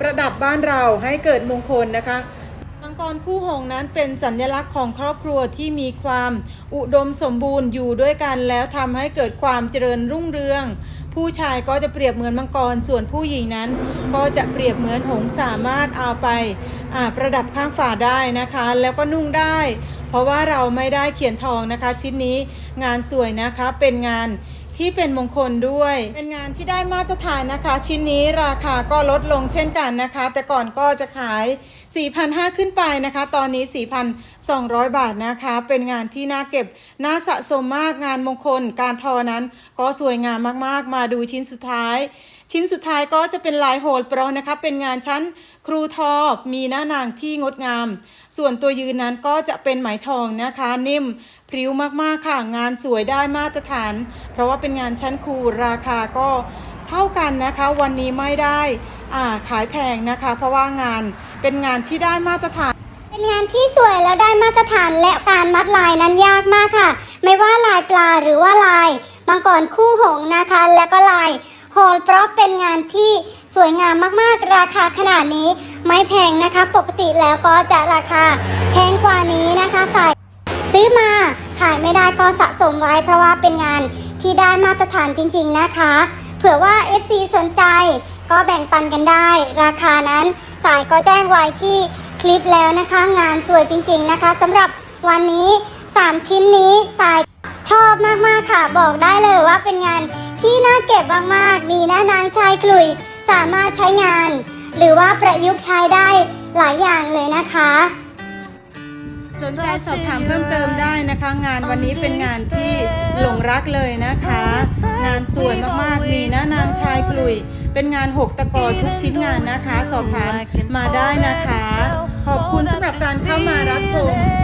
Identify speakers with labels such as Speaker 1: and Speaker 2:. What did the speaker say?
Speaker 1: ประดับบ้านเราให้เกิดมงคลนะคะมังกรคู่หงนั้นเป็นสัญลักษณ์ของครอบครัวที่มีความอุดมสมบูรณ์อยู่ด้วยกันแล้วทำให้เกิดความเจริญรุ่งเรือง ผู้ชายก็จะเปรียบเหมือนมังกรส่วนผู้หญิงนั้น ก็จะเปรียบเหมือนหงสามารถเอาไปาประดับข้างฝาได้นะคะ แล้วก็นุ่งได้ เพราะว่าเราไม่ได้เขียนทองนะคะ ชิ้นนี้งานสวยนะคะเป็นงาน ที่เป็นมงคลด้วย เป็นงานที่ได้มาตรฐานนะคะ ชิ้นนี้ราคาก็ลดลงเช่นกันนะคะ แต่ก่อนก็จะขาย 4,500 ขึ้นไปนะคะ ตอนนี้ 4,200 บาทนะคะ เป็นงานที่น่าเก็บน่าสะสมมากงานมงคล การทอนั้นก็สวยงามมากๆ มาดูชิ้นสุดท้ายชิ้นสุดท้ายก็จะเป็นลายโหลโปรนะคะเป็นงานชั้นครูทอมีหน้านางที่งดงาม ส่วนตัวยืนนั้นก็จะเป็นไหมทองนะคะ นิ่มพริ้วมากๆค่ะงานสวยได้มาตรฐาน เพราะว่าเป็นงานชั้นครูราคาก็เท่ากันนะคะวันนี้ไม่ได้อ่าขายแพงนะคะ เพราะว่างานเป็นงานที่ได้มาตรฐาน
Speaker 2: เป็นงานที่สวยแล้วได้มาตรฐานและการมัดลายนั้นยากมากค่ะ ไม่ว่าลายปลาหรือว่าลายมังกรคู่หงนะคะ และก็ลาย โฮลเพราะเป็นงานที่สวยงามมากๆ ราคาขนาดนี้ไม่แพงนะคะ ปกติแล้วก็จะราคาแพงกว่านี้นะคะใสายซื้อมาขายไม่ได้ก็สะสมไว้ เพราะว่าเป็นงานที่ได้มาตรฐานจริง ๆนะคะ เผื่อว่า FC สนใจก็แบ่งปันกันได้ ราคานั้นสายก็แจ้งไว้ที่คลิปแล้วนะคะ งานสวยจริง ๆนะคะสำหรับวันนี้ 3 ชิ้นนี้สาย ชอบมากๆค่ะ บอกได้เลยว่าเป็นงานที่น่าเก็บมากๆ มีหน้านางชายกลุยสามารถใช้งาน หรือว่าประยุกต์ใช้ได้หลายอย่างเลยนะคะ
Speaker 1: สนใจสอบถามเพิ่มเติมได้นะคะ งานวันนี้เป็นงานที่หลงรักเลยนะคะ งานสวยมากๆ มีหน้านางชายกลุย เป็นงานหกตะกอทุกชิ้นงานนะคะ สอบถามมาได้นะคะ ขอบคุณสำหรับการเข้ามารับชม